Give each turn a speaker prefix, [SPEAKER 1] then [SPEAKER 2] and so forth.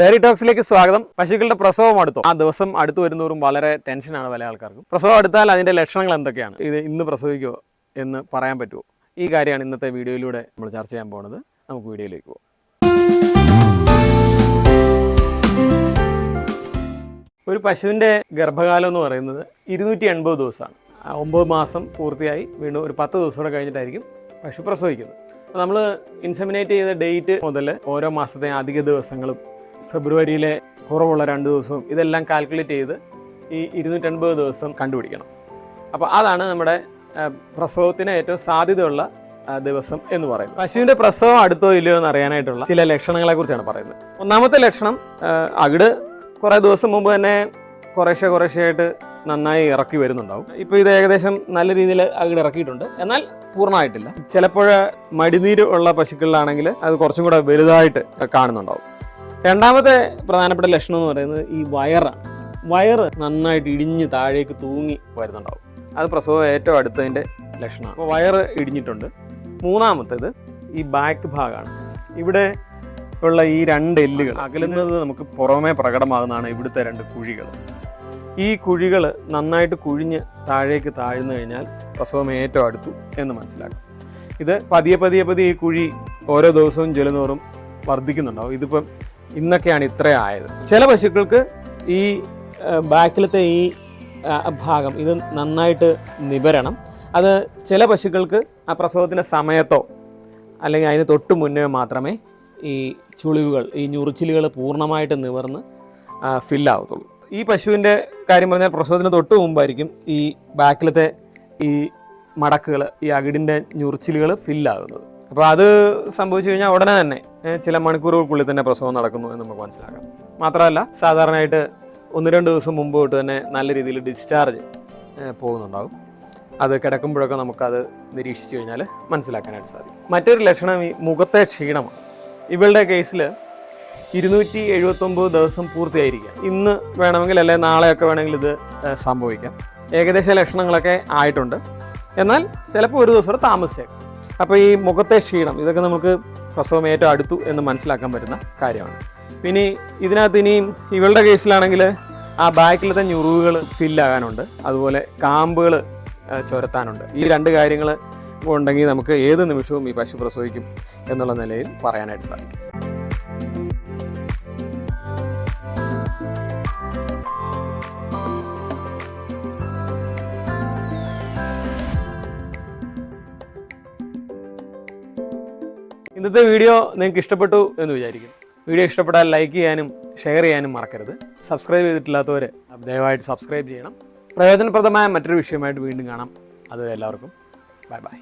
[SPEAKER 1] Diary ടോക്സിലേക്ക് സ്വാഗതം. പശുക്കളുടെ പ്രസവം അടുത്തു? ആ ദിവസം അടുത്തു വരുന്നവരും വളരെ ടെൻഷനാണ് പല ആൾക്കാർക്കും. പ്രസവം അടുത്താൽ അതിന്റെ ലക്ഷണങ്ങൾ എന്തൊക്കെയാണ്? ഇത് ഇന്ന് പ്രസവിക്കുമോ എന്ന് പറയാൻ പറ്റുമോ ഈ കാര്യമാണ് ഇന്നത്തെ വീഡിയോയിലൂടെ നമ്മൾ ചർച്ച ചെയ്യാൻ പോകുന്നത്. നമുക്ക് വീഡിയോയിലേക്ക് പോകാം ഒരു പശുവിന്റെ ഗർഭകാലം എന്ന് പറയുന്നത് ഇരുന്നൂറ്റി എൺപത് ദിവസമാണ്. ഒമ്പത് മാസം പൂർത്തിയായി വീണ്ടും ഒരു പത്ത് ദിവസം കൂടെ കഴിഞ്ഞിട്ടായിരിക്കും പശു പ്രസവിക്കുന്നത്. നമ്മൾ ഇൻസെമിനേറ്റ് ചെയ്ത ഡേറ്റ് മുതൽ ഓരോ മാസത്തെ അധിക ദിവസങ്ങളും ഫെബ്രുവരിയിലെ കുറവുള്ള രണ്ട് ദിവസവും ഇതെല്ലാം കാൽക്കുലേറ്റ് ചെയ്ത് ഈ ഇരുന്നൂറ്റൻപത് ദിവസം കണ്ടുപിടിക്കണം. അപ്പോൾ അതാണ് നമ്മുടെ പ്രസവത്തിന് ഏറ്റവും സാധ്യതയുള്ള ദിവസം എന്ന് പറയുന്നത്. പശുവിന്റെ പ്രസവം അടുത്തോ ഇല്ലയോ എന്ന് അറിയാനായിട്ടുള്ള ചില ലക്ഷണങ്ങളെക്കുറിച്ചാണ് പറയുന്നത്. ഒന്നാമത്തെ ലക്ഷണം അകിട് കുറേ ദിവസം മുമ്പ് തന്നെ കുറേശ്ശെ കുറേശ്ശെയായിട്ട് നന്നായി ഇറക്കി വരുന്നുണ്ടാവും. ഇപ്പോൾ ഇത് ഏകദേശം നല്ല രീതിയിൽ അകിട് ഇറക്കിയിട്ടുണ്ട്. എന്നാൽ പൂർണമായിട്ടില്ല. ചിലപ്പോൾ മടിനീര് ഉള്ള പശുക്കളിലാണെങ്കിൽ അത് കുറച്ചും കൂടെ വലുതായിട്ട് കാണുന്നുണ്ടാവും. രണ്ടാമത്തെ പ്രധാനപ്പെട്ട ലക്ഷണം എന്ന് പറയുന്നത് ഈ വയറാണ് വയറ് നന്നായിട്ട് ഇടിഞ്ഞ് താഴേക്ക് തൂങ്ങി വരുന്നുണ്ടാവും. അത് പ്രസവം ഏറ്റവും അടുത്തതിന്റെ ലക്ഷണമാണ്. അപ്പോൾ വയറ് ഇടിഞ്ഞിട്ടുണ്ട്. മൂന്നാമത്തേത് ഈ ബാക്ക് ഭാഗമാണ് ഇവിടെ ഉള്ള ഈ രണ്ട് എല്ലുകൾ അകലുന്നത് നമുക്ക് പുറമേ പ്രകടമാകുന്നതാണ് ഇവിടുത്തെ രണ്ട് കുഴികൾ. ഈ കുഴികൾ നന്നായിട്ട് കുഴിഞ്ഞ് താഴേക്ക് താഴ്ന്നു കഴിഞ്ഞാൽ പ്രസവം ഏറ്റവും അടുത്തു എന്ന് മനസ്സിലാക്കും. ഇത് പതിയെ പതിയെ പതിയെ ഈ കുഴി ഓരോ ദിവസവും ജലനോറും വർദ്ധിക്കുന്നുണ്ടാവും. ഇതിപ്പം ഇന്നൊക്കെയാണ് ഇത്ര ആയത്. ചില പശുക്കൾക്ക് ഈ ബാക്കിലത്തെ ഈ ഭാഗം ഇത് നന്നായിട്ട് നിവരണം. അത് ചില പശുക്കൾക്ക് ആ പ്രസവത്തിന്റെ സമയത്തോ അല്ലെങ്കിൽ അതിന് തൊട്ട് മുന്നേ മാത്രമേ ഈ ചുളിവുകൾ ഈ ഞുറിച്ചിലുകൾ പൂർണമായിട്ട് നിവർന്ന് ഫില്ലാവത്തുള്ളൂ ഈ പശുവിന്റെ കാര്യം പറഞ്ഞാൽ പ്രസവത്തിന് തൊട്ട് മുമ്പായിരിക്കും ഈ ബാക്കിലത്തെ ഈ മടക്കുകൾ ഈ അകിടിന്റെ ഞുറിച്ചിലുകൾ ഫില്ലാകുന്നത് അപ്പോൾ അത് സംഭവിച്ചു കഴിഞ്ഞാൽ ഉടനെ തന്നെ ചില മണിക്കൂറുകൾക്കുള്ളിൽ തന്നെ പ്രസവം നടക്കുന്നു എന്ന് നമുക്ക് മനസ്സിലാക്കാം. മാത്രമല്ല സാധാരണയായിട്ട് ഒന്ന് രണ്ട് ദിവസം മുമ്പ് തൊട്ട് തന്നെ നല്ല രീതിയിൽ ഡിസ്ചാർജ് പോകുന്നുണ്ടാകും. അത് കിടക്കുമ്പോഴൊക്കെ നമുക്കത് നിരീക്ഷിച്ചു കഴിഞ്ഞാൽ മനസ്സിലാക്കാനായിട്ട് സാധിക്കും. മറ്റൊരു ലക്ഷണം ഈ മുഖത്തെ ക്ഷീണമാണ്. ഇവളുടെ കേസിൽ ഇരുന്നൂറ്റി എഴുപത്തൊമ്പത് ദിവസം പൂർത്തിയായിരിക്കുക ഇന്ന് വേണമെങ്കിൽ അല്ലെങ്കിൽ നാളെയൊക്കെ വേണമെങ്കിൽ ഇത് സംഭവിക്കാം. ഏകദേശ ലക്ഷണങ്ങളൊക്കെ ആയിട്ടുണ്ട്. എന്നാൽ ചിലപ്പോൾ ഒരു ദിവസം താമസിച്ചേക്കാം. അപ്പോൾ ഈ മുഖത്തെ ക്ഷീണം ഇതൊക്കെ നമുക്ക് പ്രസവം ഏറ്റവും അടുത്തു എന്ന് മനസ്സിലാക്കാൻ പറ്റുന്ന കാര്യമാണ്. പിന്നെ ഇതിനകത്ത് ഇനിയും ഇവളുടെ കേസിലാണെങ്കിൽ ആ ബാക്കിലത്തെ ഞുറിവുകൾ ഫില്ലാകാനുണ്ട് അതുപോലെ കാമ്പുകൾ ചുരത്താനുണ്ട്. ഈ രണ്ട് കാര്യങ്ങൾ ഉണ്ടെങ്കിൽ നമുക്ക് ഏത് നിമിഷവും ഈ പശു പ്രസവിക്കും എന്നുള്ള നിലയിൽ പറയാനായിട്ട് സാധിക്കും. ഇന്നത്തെ വീഡിയോ നിങ്ങൾക്ക് ഇഷ്ടപ്പെട്ടു എന്ന് വിചാരിക്കും. വീഡിയോ ഇഷ്ടപ്പെട്ടാൽ ലൈക്ക് ചെയ്യാനും ഷെയർ ചെയ്യാനും മറക്കരുത്. സബ്സ്ക്രൈബ് ചെയ്തിട്ടില്ലാത്തവർ ദയവായിട്ട് സബ്സ്ക്രൈബ് ചെയ്യണം. പ്രയോജനപ്രദമായ മറ്റൊരു വിഷയമായിട്ട് വീണ്ടും കാണാം. അതുവരെ എല്ലാവർക്കും ബൈ ബൈ